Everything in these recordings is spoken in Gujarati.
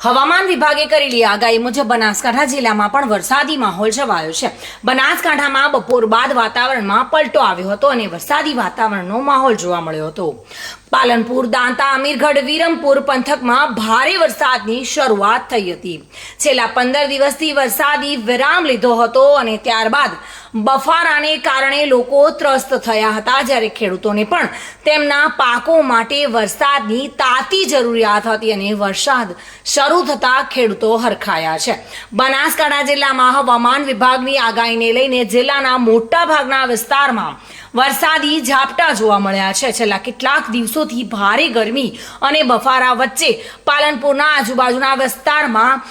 હવામાન વિભાગે કરેલી આગાહી મુજબ બનાસકાંઠા જિલ્લામાં પણ વરસાદી માહોલ છવાયો છે. બનાસકાંઠામાં બપોર બાદ વાતાવરણમાં પલટો આવ્યો હતો અને વરસાદી વાતાવરણનો માહોલ જોવા મળ્યો હતો. પાલનપુર, દાંતા, અમીરગઢ, વિરમપુર પંથકમાં ભારે વરસાદની શરૂઆત થઈ હતી. છેલ્લા પંદર દિવસથી વરસાદી વિરામ લીધો હતો અને ત્યારબાદ બફારાને કારણે લોકો ત્રસ્ત થયા હતા. જ્યારે ખેડૂતોને પણ તેમના પાકો માટે વરસાદની તાતી જરૂરિયાત હતી અને વરસાદ શરૂ થતા ખેડૂતો હરખાયા છે. બનાસકાંઠા જિલ્લામાં હવામાન વિભાગની આગાહીને લઈને જિલ્લાના મોટા ભાગના વિસ્તારમાં વરસાદી ઝાપટા જોવા મળ્યા છે. છેલ્લા કેટલાક દિવસોથી ભારે ગરમી અને બફારા વચ્ચે પાલનપુરના આજુબાજુના વિસ્તારમાં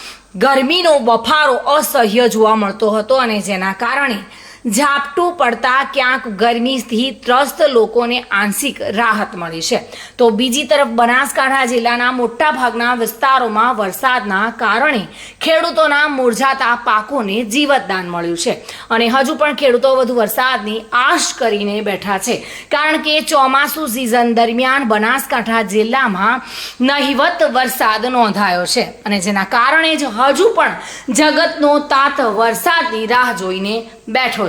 ગરમીનો બફારો અસહ્ય જોવા મળતો હતો અને જેના કારણે ઝાપટું પડતા ક્યાંક ગરમીથી ત્રસ્ત લોકોને આંશિક રાહત મળી છે. તો બીજી તરફ બનાસકાંઠા જિલ્લાના મોટા ભાગના વિસ્તારોમાં વરસાદના કારણે ખેડૂતોના મૂરઝાતા પાકોને જીવતદાન મળ્યું છે. અને હજુ પણ ખેડૂતો વધુ વરસાદની આશ કરીને બેઠા છે. કારણ કે ચોમાસુ સિઝન દરમિયાન બનાસકાંઠા જિલ્લામાં નહિવત વરસાદ નોંધાયો છે. અને જેના કારણે જ હજુ પણ જગતનો તાત વરસાદની રાહ જોઈને બેઠો